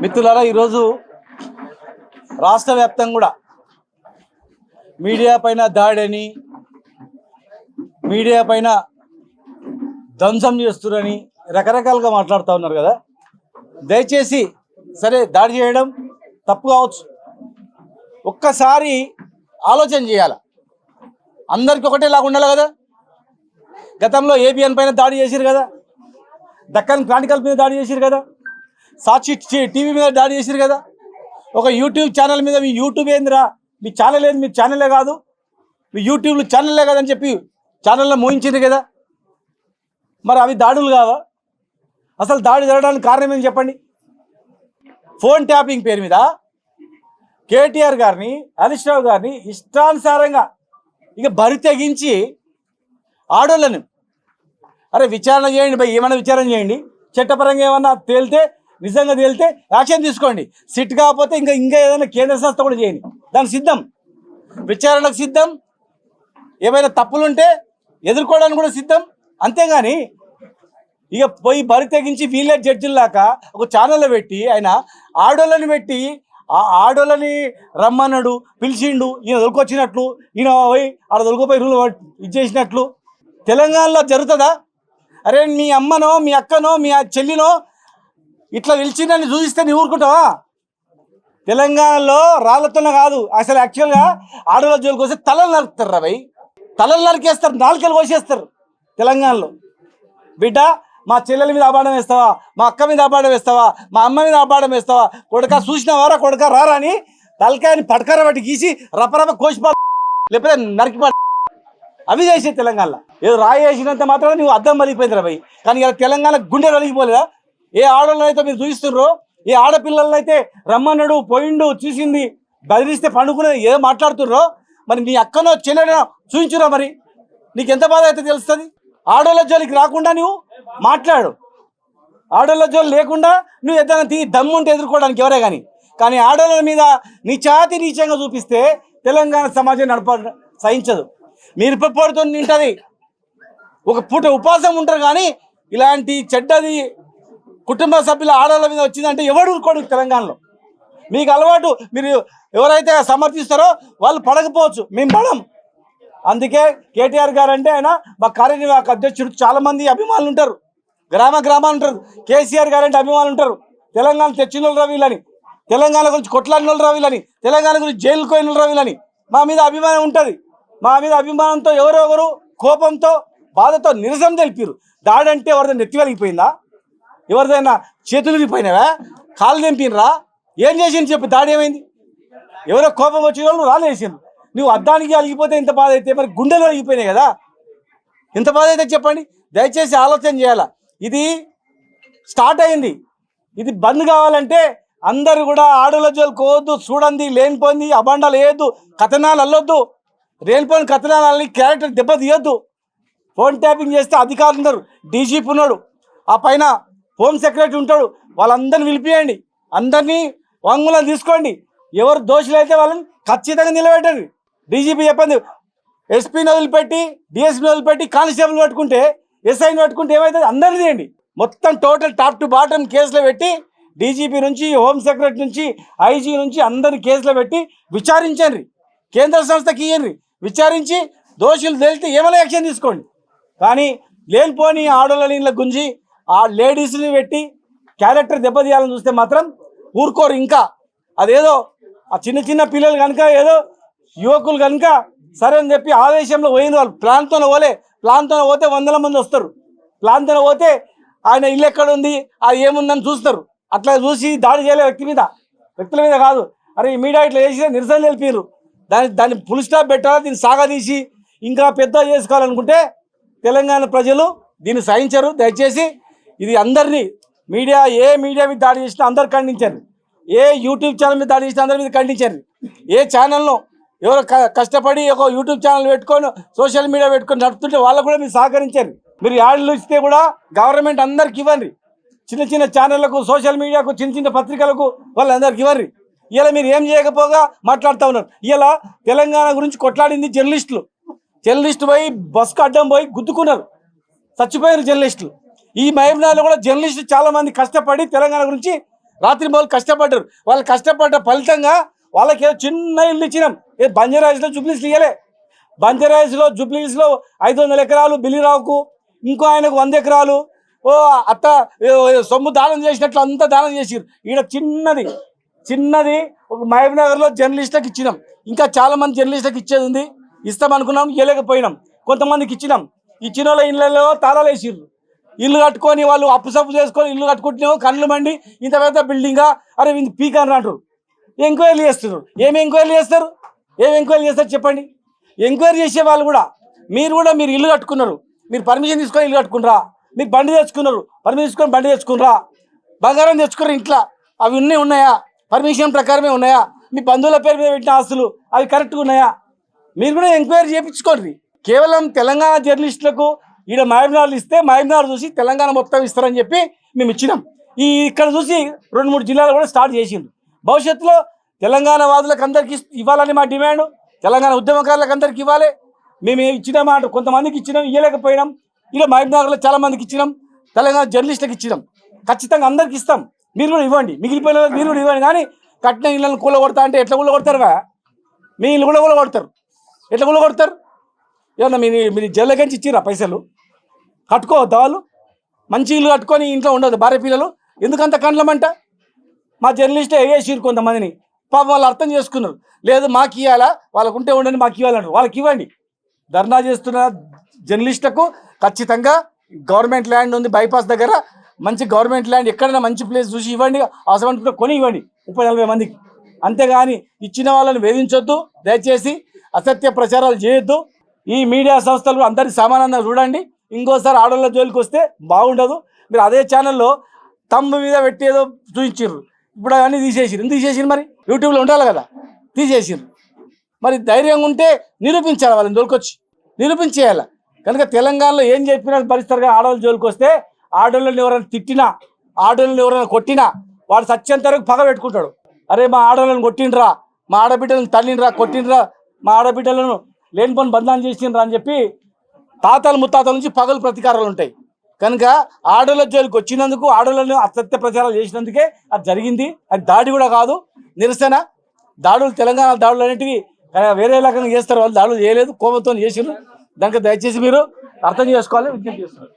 మిత్రులారా ఈరోజు రాష్ట్ర వ్యాప్తంగా కూడా మీడియా పైన దాడని మీడియా పైన ధ్వంసం చేస్తురని రకరకాలుగా మాట్లాడుతూ ఉన్నారు కదా. దయచేసి సరే దాడి చేయడం తప్పు కావచ్చు. ఒక్కసారి ఆలోచన చేయాలి. అందరికి ఒకటేలాగా ఉండాలి కదా. గతంలో ఏబిఎన్ పైన దాడి చేసిరు కదా. దక్కన్ క్రానికల్ మీద దాడి చేసిరు కదా. సాక్షి టీవీ మీద దాడి చేసిరు కదా. ఒక యూట్యూబ్ ఛానల్ మీద మీ యూట్యూబ్ ఏందిరా? మీ ఛానల్ ఏంది? మీ ఛానలే కాదు. మీ యూట్యూబ్లో ఛానల్లే కదని చెప్పి ఛానల్లో మోయించింది కదా. మరి అవి దాడులు కావా? అసలు దాడి జరగడానికి కారణం ఏం చెప్పండి? ఫోన్ ట్యాపింగ్ పేరు మీద కేటీఆర్ గారిని హరీష్ రావు గారిని ఇష్టానుసారంగా ఇక బరి తెగించి ఆడోళ్ళని. అరే విచారణ చేయండి భయ్ ఏమైనా విచారణ చేయండి. చట్టపరంగా ఏమన్నా తేలితే నిజంగా తేలితే యాక్షన్ తీసుకోండి. సిట్ కాకపోతే ఇంకా ఇంకా ఏదైనా కేంద్ర సంస్థ కూడా చేయండి దానికి సిద్ధం. విచారణకు సిద్ధం. ఏమైనా తప్పులుంటే ఎదుర్కోవడానికి కూడా సిద్ధం. అంతేగాని ఇక పోయి బరి తెగించి వీళ్ళే జడ్జిల్లాక ఒక ఛానల్లో పెట్టి ఆయన ఆడోళ్ళని పెట్టి ఆ ఆడోళ్ళని రమ్మన్నాడు పిలిచిండు ఈయన దొరికొచ్చినట్లు ఈయన పోయి ఆడ దొరికిపోయి రూల్ ఇది చేసినట్లు. తెలంగాణలో జరుగుతుందా? అరే మీ అమ్మనో మీ అక్కనో మీ చెల్లినో ఇట్లా పిలిచిందని చూపిస్తే నీ ఊరుకుంటావా? తెలంగాణలో రాళ్ళతోనే కాదు అసలు యాక్చువల్గా ఆడవాళ్ళ జోలికి వస్తే తలలు నరుకుతారు రా భయ్. తలలు నరికేస్తారు నాలుకలు కోసేస్తారు తెలంగాణలో. బిడ్డ మా చెల్లెల మీద అపాడం వేస్తావా? మా అక్క మీద అపాడం వేస్తావా? మా అమ్మ మీద అపాడం వేస్తావా? కొడుక చూసినావారా కొడుక రారా అని తలకాయని పడకర పట్టి గీసి రపరప కోసిపా లేకపోతే నరికిపా. అవి చేసే తెలంగాణలో. ఏదో రాయి వేసినంత మాత్రం నువ్వు అద్దం మలిగిపోయింది భయ్. కానీ ఇలా తెలంగాణ గుండె కలిగిపోలేదా ఏ ఆడవాళ్ళని అయితే మీరు చూపిస్తుర్రో ఏ ఆడపిల్లలనైతే అయితే రమ్మన్నాడు పోయిండు చూసింది బదిలిస్తే పండుకునేది ఏదో మాట్లాడుతుర్రో మరి నీ అక్కనో చెల్లెడో చూపించురా మరి. నీకు ఎంత బాధ అయితే తెలుస్తుంది? ఆడోళ్ళ జోలికి రాకుండా నువ్వు మాట్లాడు. ఆడోళ్ళ జోలు లేకుండా నువ్వు ఏదైనా తీ దమ్ముంటే ఎదుర్కోవడానికి ఎవరే కానీ కానీ ఆడోళ్ళ మీద నీ చాతి నీచంగా చూపిస్తే తెలంగాణ సమాజం నడప సహించదు. మీరు పడితో నింటది. ఒక పూట ఉపాసం ఉంటారు కానీ ఇలాంటి చెడ్డది కుటుంబ సభ్యుల ఆడవాళ్ళ మీద వచ్చిందంటే ఎవడు ఊరుకోడు తెలంగాణలో? మీకు అలవాటు మీరు ఎవరైతే సమర్థిస్తారో వాళ్ళు పడకపోవచ్చు మేము పడం అందుకే కేటీఆర్ గారు అంటే ఆయన మా కార్యనిర్వాహక అధ్యక్షుడు. చాలామంది అభిమానులు ఉంటారు గ్రామ గ్రామాలు ఉంటారు. కేసీఆర్ గారు అంటే అభిమానులు ఉంటారు. తెలంగాణ తెచ్చిన వాళ్ళు తెలంగాణ గురించి కొట్లాడిన వాళ్ళు తెలంగాణ గురించి జైలుకు పోయిన రవిలని మా మీద అభిమానం ఉంటుంది. మా మీద అభిమానంతో ఎవరెవరు కోపంతో బాధతో నిరసన తెలిపారు దాడంటే అంటే ఎవరిదైనా నెత్తి వెలిగిపోయిందా? ఎవరిదైనా చేతులు విరిగిపోయినావా? కాళ్ళు తెంపినరా? ఏం చేసింది చెప్పి దాడి ఏమైంది? ఎవరో కోపం వచ్చిన వాళ్ళు రాలేసింది నువ్వు అద్దానికి అలిగిపోతే ఇంత బాధ అయితే మరి గుండెలు అలిగిపోయినాయి కదా? ఎంత బాధ అయితే చెప్పండి. దయచేసి ఆలోచన చేయాలా? ఇది స్టార్ట్ అయింది. ఇది బంద్ కావాలంటే అందరు కూడా ఆడోళ్ళ జోలికి పోవద్దు చూడండి లేనిపోయింది అబండాలు వేయద్దు కథనాలు అల్లొద్దు. లేనిపోయిన కథనాలని క్యారెక్టర్ దెబ్బ తీయొద్దు ఫోన్ ట్యాపింగ్ చేస్తే అధికారులు ఉన్నారు. డీజీపీ ఉన్నాడు. ఆ పైన హోమ్ సెక్రటరీ ఉంటాడు వాళ్ళందరిని పిలిపియండి. అందరినీ వాంగ్మూలం తీసుకోండి. ఎవరు దోషులు అయితే వాళ్ళని ఖచ్చితంగా నిలబెట్టండి. డీజీపీ చెప్పండి ఎస్పీని వదిలిపెట్టి డిఎస్పీని వదిలిపెట్టి కానిస్టేబుల్ పట్టుకుంటే ఎస్ఐని పట్టుకుంటే ఏమవుతుంది అందరినీ తీయండి. మొత్తం టోటల్ టాప్ టు బాటమ్ కేసులో పెట్టి డీజీపీ నుంచి హోమ్ సెక్రటరీ నుంచి ఐజీ నుంచి అందరిని కేసులో పెట్టి విచారించండి. కేంద్ర సంస్థకి ఇయ్యండి. విచారించి దోషులు తెలిస్తే ఏమైనా యాక్షన్ తీసుకోండి. కానీ లేనిపోని ఆడోళ్ళ నీళ్ళ గుంజి ఆ లేడీస్ని పెట్టి క్యారెక్టర్ దెబ్బతీయాలని చూస్తే మాత్రం ఊరుకోరు ఇంకా. అదేదో ఆ చిన్న చిన్న పిల్లలు కనుక ఏదో యువకులు కనుక సరే అని చెప్పి ఆవేశంలో పోయిన వాళ్ళు ప్లాన్తోనే పోలే. ప్లాన్తోనే పోతే వందల మంది వస్తారు. ప్లాన్తోనే పోతే ఆయన ఇల్లు ఎక్కడ ఉంది అది ఏముందని చూస్తారు. అట్లా చూసి దాడి చేయలే వ్యక్తి మీద. వ్యక్తుల మీద కాదు. అరే ఈ మీడియా ఇట్లా చేసి నిరసన తెలిపారు దాన్ని దాన్ని ఫుల్ స్టాప్ పెట్టాలా దీన్ని సాగదీసి ఇంకా పెద్ద చేసుకోవాలనుకుంటే తెలంగాణ ప్రజలు దీన్ని సహించరు. దయచేసి ఇది అందరినీ మీడియా ఏ మీడియా మీద దాడి చేసినా అందరు ఖండించారు. ఏ యూట్యూబ్ ఛానల్ మీద దాడి చేసినా అందరి మీద ఖండించారు. ఏ ఛానల్ను ఎవరు క- కష్టపడి ఒక యూట్యూబ్ ఛానల్ పెట్టుకొని సోషల్ మీడియా పెట్టుకొని నడుపుతుంటే వాళ్ళకు కూడా మీరు సహకరించారు. మీరు యాడ్లు ఇస్తే కూడా గవర్నమెంట్ అందరికి ఇవ్వండి. చిన్న చిన్న ఛానళ్ళకు సోషల్ మీడియాకు చిన్న చిన్న పత్రికలకు వాళ్ళందరికి ఇవ్వండి. ఇలా మీరు ఏం చేయకపోగా మాట్లాడుతూ ఉన్నారు. ఇలా తెలంగాణ గురించి కొట్లాడింది జర్నలిస్టులు. జర్నలిస్టు పోయి బస్కు అడ్డం పోయి గుద్దుకున్నారు. చచ్చిపోయారు జర్నలిస్టులు. ఈ మహబూబ్నగర్లో కూడా జర్నలిస్టులు చాలా మంది కష్టపడి తెలంగాణ గురించి రాత్రి మొదలు కష్టపడ్డారు. వాళ్ళు కష్టపడ్డ ఫలితంగా వాళ్ళకి ఏదో చిన్న ఇల్లు ఇచ్చినాం. ఏ బంజరాయిస్లో జూబ్లీస్ ఇయ్యలే బంజరాయిస్లో జూబ్లీస్లో ఐదు వందల ఎకరాలు బిల్లిరావుకు ఇంకో ఆయనకు వంద ఎకరాలు. ఓ అత్త సొమ్ము దానం చేసినట్లు అంతా దానం చేసిరు ఈడ చిన్నది చిన్నది ఒక మహబూబ్నగర్లో జర్నలిస్టులకు ఇచ్చినాం. ఇంకా చాలా మంది జర్నలిస్ట్లకు ఇచ్చేది ఉంది. ఇస్తామనుకున్నాం ఇవ్వలేకపోయినాం కొంతమందికి ఇచ్చినాం. ఇచ్చిన వాళ్ళ ఇళ్ళలో తాళాలు వేసిర్రు ఇల్లు కట్టుకొని వాళ్ళు అప్పు సప్పు చేసుకొని ఇల్లు కట్టుకుంటున్నావు కళ్ళు మండి ఇంత పెద్ద బిల్డింగా అరే ఇంత పీక్ అని అంటారు. ఎంక్వైరీ చేస్తున్నారు. ఏమి ఎంక్వైరీ చేస్తారు? ఏం ఎంక్వైరీ చేస్తారు చెప్పండి? ఎంక్వైరీ చేసే వాళ్ళు కూడా మీరు కూడా మీరు ఇల్లు కట్టుకున్నారు. మీరు పర్మిషన్ తీసుకొని ఇల్లు కట్టుకున్నారా? మీరు బండి తెచ్చుకున్నారు. పర్మిషన్ తీసుకొని బండి తెచ్చుకున్నారా? బంగారం తెచ్చుకున్నారు ఇంట్లో. అవి ఉన్నాయి ఉన్నాయా? పర్మిషన్ ప్రకారమే ఉన్నాయా? మీ బంధువుల పేరు మీద పెట్టిన ఆస్తులు అవి కరెక్ట్గా ఉన్నాయా? మీరు కూడా ఎంక్వైరీ చేయించుకోండి. కేవలం తెలంగాణ జర్నలిస్టులకు ఈడ మహబూబ్నగర్ ఇస్తే మహబూబ్నగర్ చూసి తెలంగాణ మొత్తం ఇస్తారని చెప్పి మేము ఇచ్చినాం. ఈ ఇక్కడ చూసి రెండు మూడు జిల్లాలు కూడా స్టార్ట్ చేసిండ్రు. భవిష్యత్తులో తెలంగాణ వాదులకు అందరికి ఇవ్వాలని మా డిమాండ్. తెలంగాణ ఉద్యమకారులకు అందరికి ఇవ్వాలి. మేము ఇచ్చిన మాట కొంతమందికి ఇచ్చినాం ఇవ్వలేకపోయినాం ఇలా మహబూబ్నగర్లో చాలా మందికి ఇచ్చినాం. తెలంగాణ జర్నలిస్టులకు ఇచ్చినాం. ఖచ్చితంగా అందరికి ఇస్తాం. మీరు కూడా ఇవ్వండి. మిగిలిపోయిన మీరు కూడా ఇవ్వండి. కానీ కట్టిన ఇళ్ళని కూల కొడతా అంటే ఎట్లా కూల కొడతారుగా మీ ఇల్లు కూడా కూల కొడతారు ఎట్లా కూల కొడతారు ఏమన్నా మీరు మీరు జల్లకించి ఇచ్చిరా పైసలు? కట్టుకోవద్దా వాళ్ళు మంచి ఇల్లు కట్టుకొని ఇంట్లో ఉండదు భార్య పిల్లలు. ఎందుకంత కండ్లమంట? మా జర్నలిస్టే వేసిరు కొంతమందిని. పాపం వాళ్ళు అర్థం చేసుకున్నారు. లేదు మాకు ఇవ్వాలా వాళ్ళకు ఉంటే ఉండండి మాకు ఇవ్వాలని వాళ్ళకి ఇవ్వండి. ధర్నా చేస్తున్న జర్నలిస్టులకు ఖచ్చితంగా గవర్నమెంట్ ల్యాండ్ ఉంది బైపాస్ దగ్గర. మంచి గవర్నమెంట్ ల్యాండ్ ఎక్కడైనా మంచి ప్లేస్ చూసి ఇవ్వండి. అవసరం కొని ఇవ్వండి. ముప్పై నలభై మందికి. అంతేగాని ఇచ్చిన వాళ్ళని వేధించొద్దు. దయచేసి అసత్య ప్రచారాలు చేయొద్దు. ఈ మీడియా సంస్థలు అందరి సమానంగా చూడండి. ఇంకోసారి ఆడవాళ్ళ జోలికి వస్తే బాగుండదు. మీరు అదే ఛానల్లో తమ్ము మీద పెట్టి ఏదో చూపించారు ఇప్పుడు అవన్నీ తీసేసిరు ఎందుకు తీసేసిరు మరి? యూట్యూబ్లో ఉండాలి కదా. తీసేసిరు మరి ధైర్యంగా ఉంటే నిరూపించాలి వాళ్ళని దొరికొచ్చి నిరూపించేయాలి. కనుక తెలంగాణలో ఏం చెప్పినా భరిస్తారు కానీ ఆడవాళ్ళ జోలికి వస్తే ఆడవాళ్ళని ఎవరైనా తిట్టినా ఆడవాళ్ళని ఎవరైనా కొట్టినా వాడు సత్యంత వరకు పగ పెట్టుకుంటాడు. అరే మా ఆడవాళ్ళని కొట్టిండ్రా మా ఆడబిడ్డలను తల్లిండ్రా కొట్టిండ్రా మా ఆడబిడ్డలను లేనిపోని బంధనం చేసిండ్రా అని చెప్పి తాతలు ముత్తాతల నుంచి పగలు ప్రతీకారాలు ఉంటాయి. కనుక ఆడోళ్ళ జోలికి వచ్చినందుకు ఆడోళ్ళని అత్యత్య ప్రచారాలు చేసినందుకే అది జరిగింది. అది దాడి కూడా కాదు. నిరసన. దాడులు తెలంగాణ దాడులు అనేటివి వేరే రకంగా చేస్తారు. వాళ్ళు దాడులు చేయలేదు. కోపంతో చేసిర్రు. దానికి దయచేసి మీరు అర్థం చేసుకోవాలి విజ్ఞప్తి చేస్తున్నారు.